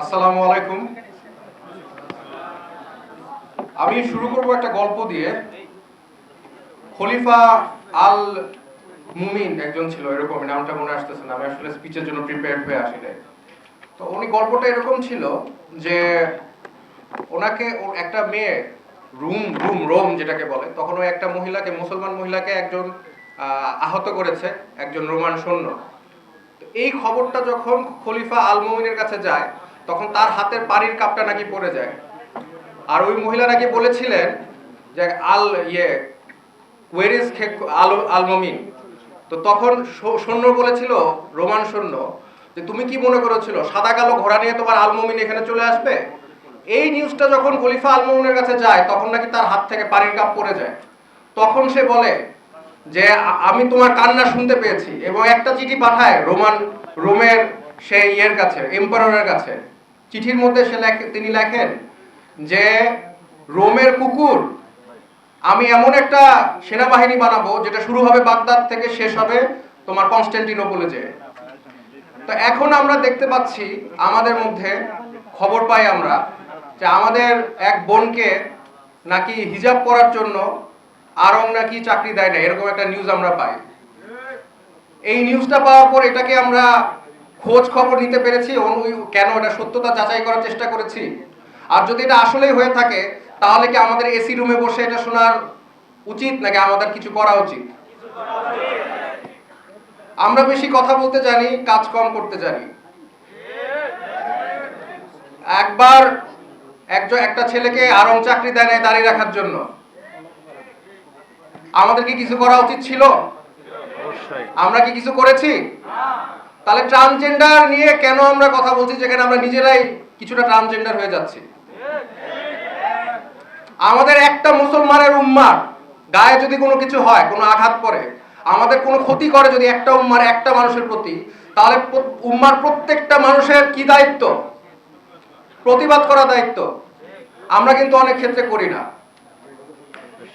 আসসালামু আলাইকুম। আমি শুরু করব একটা গল্প দিয়ে। খলিফা আল মুমিন একজন ছিল, এরকম নামটা মনে আসতেছে না, আমি আসলে স্পিচের জন্য প্রিপেয়ার্ড হয়ে আসি তো উনি গল্পটা এরকম ছিল যে, ওনাকে একটা মেয়ে, রুম রুম, রোম যেটাকে বলে, তখন ওই একটা মহিলাকে, মুসলমান মহিলাকে একজন আহত করেছে, একজন রোমান সৈন্য। এই খবরটা যখন খলিফা আল মুমিনের কাছে যায় তখন তার হাতের পানির কাপটা নাকি পড়ে যায়। আর ওই মহিলা নাকি বলেছিলেন যে, আল ইয়ে ওয়ের আল আল মুমিন তো তখন সৈন্য বলেছিল, রোমান সৈন্য, যে, তুমি কি মনে করেছিল, সাদা কালো ঘোড়া নিয়ে তোমার আল মুমিন এখানে চলে আসবে? এই নিউজটা যখন খলিফা আল মুমিনের কাছে যায়, তখন নাকি তার হাত থেকে পানির কাপ পড়ে যায়। তখন সে বলে যে আমি তোমার কান্না শুনতে পেয়েছি এবং একটা চিঠি পাঠায় রোমান, রোমের সেই ইয়ের কাছে এম্পাররের কাছে। চিঠির মধ্যে সে তিনি লেখেন যে, রোমের কুকুর, আমি এমন একটা সেনাবাহিনী বানাবো যেটা শুরু হবে বাগদাদ থেকে শেষ হবে তোমার কনস্ট্যান্টিনোপলে যে তো এখন আমরা দেখতে পাচ্ছি, আমাদের মধ্যে খবর পাই আমরা যে আমাদের এক বোনকে নাকি হিজাব করার জন্য আরং নাকি চাকরি দেয় না, এরকম একটা নিউজ আমরা পাই। এই নিউজটা পাওয়ার পর এটাকে আমরা খোঁজ খবর নিতে পেরেছি কেন এটা সত্যতা যাচাই করার চেষ্টা করেছি। আর যদি এটা আসলেই হয়ে থাকে তাহলে কি আমাদের এসি রুমে বসে এটা শোনার উচিত নাকি আমাদের কিছু করা উচিত? আমরা বেশি কথা বলতে জানি কাজ কম করতে জানি। একবার একজন একটা ছেলেকে আরং চাকরি দেয় নাই দাঁড়িয়ে রাখার জন্য। আমাদের কি কিছু করা উচিত ছিল? আমরা কি কিছু করেছি? তাহলে ট্রান্সজেন্ডার নিয়ে কেন আমরা কথা বলছি যেখানে আমরা নিজেরাই কিছুটা ট্রান্সজেন্ডার হয়ে যাচ্ছি? আমাদের একটা মুসলমানের উম্মার গায়ে যদি কোনো কিছু হয়, কোনো আঘাত পড়ে, আমাদের কোনো ক্ষতি করে যদি একটা উম্মার একটা মানুষের প্রতি, তাহলে উম্মার প্রত্যেকটা মানুষের কি দায়িত্ব? প্রতিবাদ করা দায়িত্ব। আমরা কিন্তু অনেক ক্ষেত্রে করি না।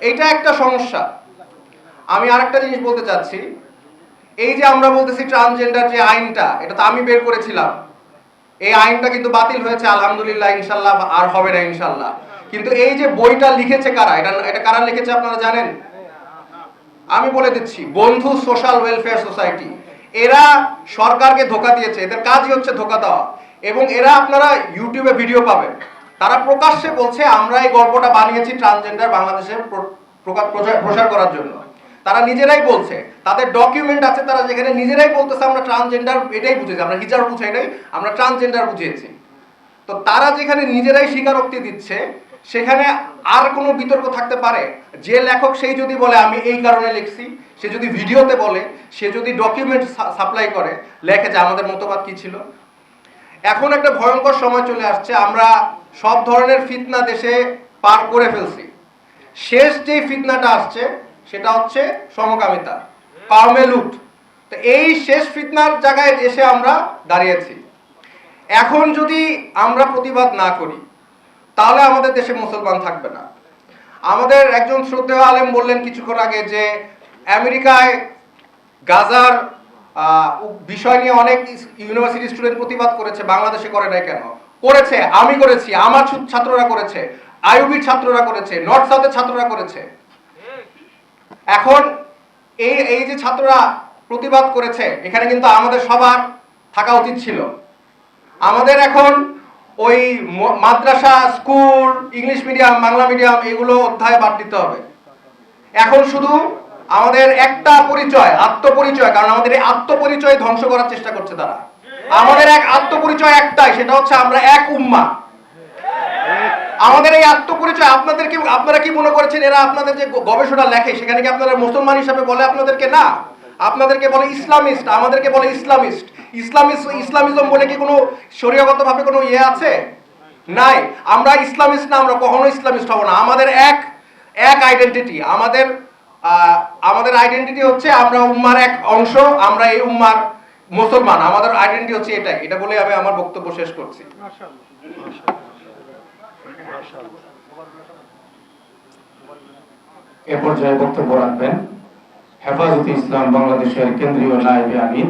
এইটা একটা সমস্যা। আমি আরেকটা জিনিস বলতে চাচ্ছি। এই যে আমরা বলতেছি ট্রান্সজেন্ডার যে আইনটা, এটা তো আমি বের করেছিলাম। এই আইনটা কিন্তু বাতিল হয়েছে, আলহামদুলিল্লাহ, ইনশাল্লাহ, আর হবে না, ইনশাল্লাহ। কিন্তু এই যে বইটা লিখেছে কারা, এটা এটা কারা লিখেছে আপনারা জানেন? আমি বলে দিচ্ছি, বন্ধু সোশ্যাল ওয়েলফেয়ার সোসাইটি এরা সরকারকে ধোকা দিয়েছে, এদের কাজই হচ্ছে ধোকা দেওয়া। এবং এরা আপনারা ইউটিউবে ভিডিও পাবেন। তারা প্রকাশ্যে বলছে, আমরা এই গল্পটা বানিয়েছি ট্রান্সজেন্ডার বাংলাদেশে প্রচার- করার জন্য। তারা নিজেরাই বলছে তাদের ডকুমেন্ট আছে, তারা যেখানে নিজেরাই বলতেছে, আমরা ট্রান্সজেন্ডার এটাই বুঝেছি, আমরা হিজাব বুঝাই নাই, আমরা ট্রান্সজেন্ডার বুঝিয়েছি। তো তারা যেখানে নিজেরাই স্বীকারোক্তি দিচ্ছে, সেখানে আর কোনো বিতর্ক থাকতে পারে। যে লেখক সেই যদি বলে, আমি এই কারণে লিখছি সে যদি ভিডিওতে বলে, সে যদি ডকুমেন্ট সাপ্লাই করে, লেখে যে আমাদের মতবাদ কি ছিল। এখন একটা ভয়ঙ্কর সময় চলে আসছে, আমরা সব ধরনের ফিতনা দেশে পার করে ফেলছি। শেষ যে ফিতনাটা আসছে, সেটা হচ্ছে সমকামিতা। কামে লুট। তো এই শেষ ফিতনার জায়গায় এসে আমরা দাঁড়িয়েছি। এখন যদি আমরা প্রতিবাদ না করি, তাহলে আমাদের দেশে মুসলমান থাকবে না। আমাদের একজন শ্রদ্ধেয় আলেম বললেন কিছুক্ষণ আগে যে, আমেরিকায় গাজার বিষয় নিয়ে অনেক ইউনিভার্সিটি স্টুডেন্ট প্রতিবাদ করেছে, বাংলাদেশে করে নাই কেন? করেছে, আমি করেছি, আমার ছাত্ররা করেছে আইউবির ছাত্ররা করেছে, নর্থ সাউথের ছাত্ররা করেছে। এখন এই এই যে ছাত্ররা প্রতিবাদ করেছে, এখানে কিন্তু আমাদের সবার থাকা উচিত ছিল। আমাদের এখন ওই মাদ্রাসা, school, English medium, Bangla medium, এগুলো অধ্যায় বাদ দিতে হবে। এখন শুধু আমাদের একটা পরিচয়, আত্মপরিচয়, কারণ আমাদের এই আত্মপরিচয় ধ্বংস করার চেষ্টা করছে তারা। আমাদের এক আত্মপরিচয় একটাই, সেটা হচ্ছে আমরা এক উম্মা। আমাদের এই আত্মপরিচয়, আপনাদের কি আপনারা কি মনে করেছেন এরা আপনাদের যে গবেষণা লেখে, সেখানে কি আপনারা মুসলমান হিসাবে বলে আপনাদেরকে না? আপনাদেরকে বলে ইসলামিস্ট, আমাদেরকে বলে ইসলামিস্ট। ইসলামিস্ট ইসলামিজম বলে কি কোনো শরীয়গত ভাবে কোনো ইয়ে আছে? নাই। আমরা ইসলামিস্ট না, আমরা কখনো ইসলামিস্ট হব না। আমাদের এক এক আইডেন্টিটি আমাদের আমাদের আইডেন্টিটি হচ্ছে আমরা উম্মার এক অংশ, আমরা এই উম্মার মুসলমান। আমাদের আইডেন্টিটি হচ্ছে এটাই। এটা বলে আমি আমার বক্তব্য শেষ করছি। এ পর্যায়ে বক্তব্য রাখবেন হেফাজতে ইসলাম বাংলাদেশের কেন্দ্রীয় নায়েবে আমিন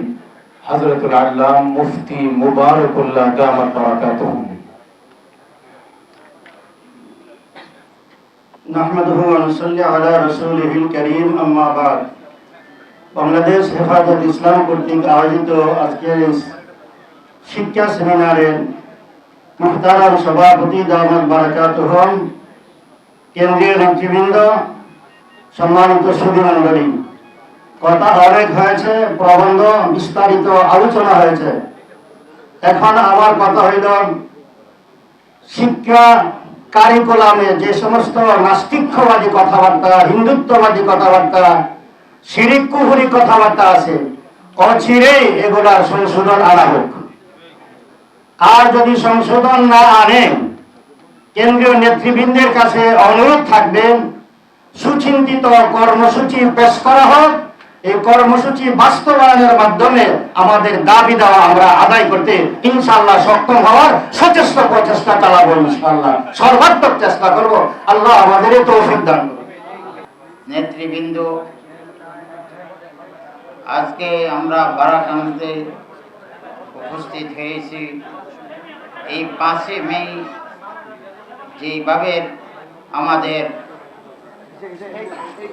হজরতুল আল্লাহ মুফতি মুবারকুল্লাহ দামাত বারাকাত نحمده ونصلي على رسوله الكريم أما بعد বাংলাদেশ হেফাজত ইসলাম কর্তৃক আয়োজিত আজকের শিক্ষা সেমিনারের মুহতারাম সভাপতি দামাদ বারাকাত হন কেন্দ্রীয় নেতৃবৃন্দ সম্মানিত সুধী মণ্ডলী কথা অনেক হয়েছে, প্রবন্ধ বিস্তারিত আলোচনা হয়েছে। এখন আমার কথা হইল শিক্ষা কারিকুলামে যে সমস্ত নাস্তিক্যবাদী কথাবার্তা, হিন্দুত্ববাদী কথাবার্তা, শিরিক কুহুরি কথাবার্তা আছে, অচিরেই এগুলার সংশোধন আনা হোক। আর যদি সংশোধন না আনে কেন্দ্রীয় নেতৃবৃন্দের কাছে অনুরোধ থাকবে, সুচিন্তিত কর্মসূচি পেশ করা হোক। এই কর্মসূচি বাস্তবায়নের মাধ্যমে আমাদের দাবি দেওয়া আমরা আদায় করতে ইনশাল্লাহ সক্ষম হওয়ার সচেষ্ট প্রচেষ্টা চালাবো ইনশাল্লাহ সর্বাত্মক চেষ্টা করব। আল্লাহ আমাদের তৌফিক দান। নেতৃবৃন্দ, আজকে আমরা বারাকান্তে উপস্থিত হয়েছি। এই পাঁচে মে যেভাবে আমাদের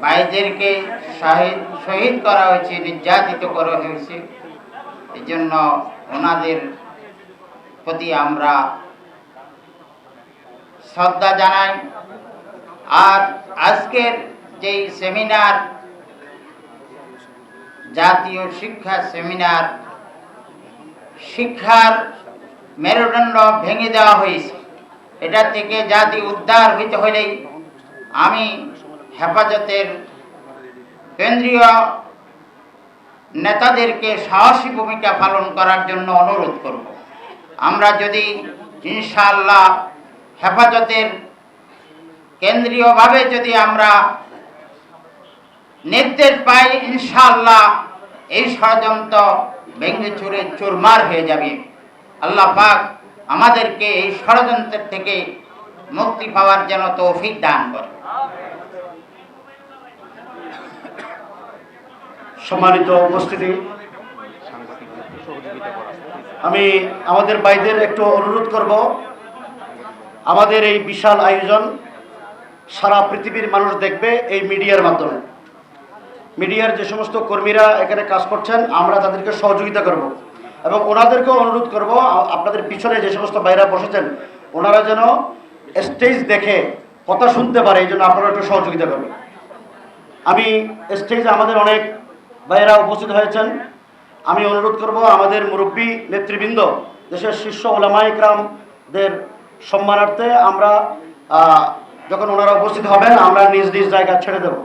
ভাইদেরকে শাহিদ শহীদ করা হয়েছে, নির্যাতিত করা হয়েছে এই জন্য ওনাদের প্রতি আমরা শ্রদ্ধা জানাই। আর আজকের যেই সেমিনার, জাতীয় শিক্ষা সেমিনার, শিক্ষার মেরুদণ্ড ভেঙে দেওয়া হয়েছে। এটা থেকে জাতি উদ্ধার হইতে হলেই আমি হেফাজতের কেন্দ্রীয় নেতাদেরকে সাহসী ভূমিকা পালন করার জন্য অনুরোধ করব। আমরা যদি ইনশাআল্লাহ হেফাজতের কেন্দ্রীয়ভাবে যদি আমরা নির্দেশ পাই, ইনশাআল্লাহ এই ষড়যন্ত্র ভেঙে চুরে চুরমার হয়ে যাবে। আল্লাহ পাক আমাদেরকে এই ষড়যন্ত্রের থেকে মুক্তি পাওয়ার যেন তৌফিক দান করে। সম্মানিত উপস্থিতি। আমি আমাদের ভাইদের একটু অনুরোধ করব। আমাদের এই বিশাল আয়োজন সারা পৃথিবীর মানুষ দেখবে এই মিডিয়ার মাধ্যমে। মিডিয়ার যে সমস্ত কর্মীরা এখানে কাজ করছেন, আমরা তাদেরকে সহযোগিতা করব। এবং ওনাদেরকেও অনুরোধ করব আপনাদের পিছনে যে সমস্ত ভাইরা বসেছেন, ওনারা যেন স্টেজ দেখে কথা শুনতে পারে, এই জন্য আপনারা একটু সহযোগিতা করবেন। আমি স্টেজে আমাদের অনেক ভাইয়েরা উপস্থিত হয়েছেন। আমি অনুরোধ করব, আমাদের মুরব্বী নেতৃবৃন্দ, দেশের শীর্ষ ওলামা ইকরামদের সম্মানার্থে আমরা যখন ওনারা উপস্থিত হবেন, আমরা নিজ নিজ জায়গা ছেড়ে দেব।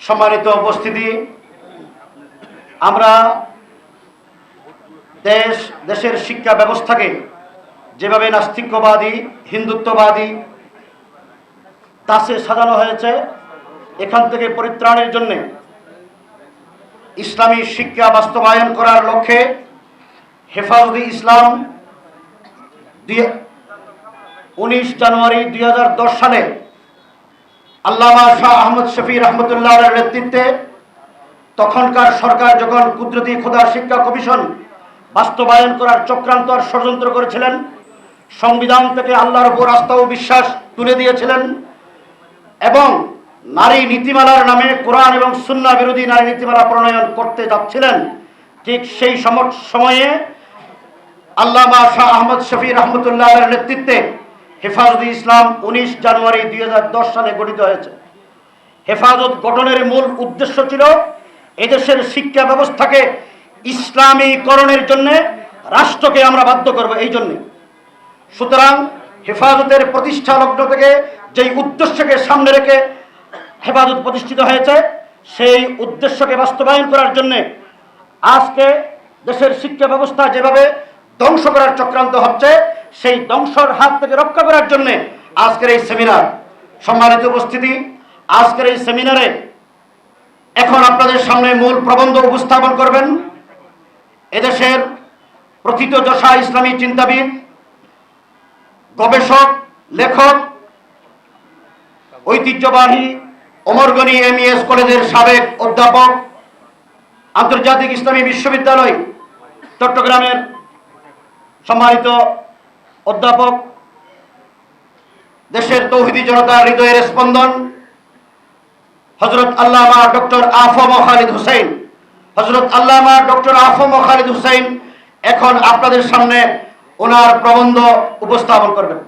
সম্মানিত উপস্থিতি, আমরা দেশ, দেশের শিক্ষা ব্যবস্থাকে যেভাবে নাস্তিক্যবাদী হিন্দুত্ববাদী তাসে সাজানো হয়েছে, এখান থেকে পরিত্রাণের জন্য ইসলামী শিক্ষা বাস্তবায়ন করার লক্ষ্যে হেফাজতে ইসলাম উনিশ জানুয়ারি দুই হাজার দশ সালে আল্লামা শাহ আহমদ শফি রহমতুল্লাহ নেতৃত্বে তখনকার সরকার যখন কুদরতি খোদা শিক্ষা কমিশন বাস্তবায়ন করার চক্রান্ত আর ষড়যন্ত্র করেছিলেন। সংবিধান থেকে আল্লাহর উপর আস্থা ও বিশ্বাস তুলে দিয়েছিলেন এবং নারী নীতিমালার নামে কোরআন এবং সুন্না বিরোধী নারী নীতিমালা প্রণয়ন করতে যাচ্ছিলেন। ঠিক সেই সম- সময়ে আল্লামা শাহ আহমদ শফি রহমতুল্লাহ নেতৃত্বে হেফাজত ইসলাম উনিশ জানুয়ারি দুই হাজার দশ সালে গঠিত হয়েছে। হেফাজত গঠনের মূল উদ্দেশ্য ছিল এদেশের শিক্ষা ব্যবস্থাকে ইসলামীকরণের জন্য রাষ্ট্রকে আমরা বাধ্য করব এই জন্যে। সুতরাং হেফাজতের প্রতিষ্ঠা লগ্ন থেকে যেই উদ্দেশ্যকে সামনে রেখে হেফাজত প্রতিষ্ঠিত হয়েছে, সেই উদ্দেশ্যকে বাস্তবায়ন করার জন্য আজকে দেশের শিক্ষা ব্যবস্থা যেভাবে ধ্বংস করার চক্রান্ত হচ্ছে, সেই ধ্বংসর হাত থেকে রক্ষা করার জন্যে আজকের এই সেমিনার। সম্মানিত উপস্থিতি, আজকের এই সেমিনারে এখন আপনাদের সামনে মূল প্রবন্ধ উপস্থাপন করবেন। এদেশের প্রথিত যশা ইসলামী চিন্তাবিদ, গবেষক, লেখক, ঐতিহ্যবাহী অমরগনি এমইএস কলেজের সাবেক অধ্যাপক, আন্তর্জাতিক ইসলামী বিশ্ববিদ্যালয় চট্টগ্রামের সম্মানিত অধ্যাপক, দেশের তৌহিদি জনতার হৃদয়ের স্পন্দন হজরত আল্লামা ডক্টর আফম খালিদ হুসাইন। হজরত আল্লামা ডক্টর আফম খালিদ হুসাইন এখন আপনাদের সামনে ওনার প্রবন্ধ উপস্থাপন করবেন।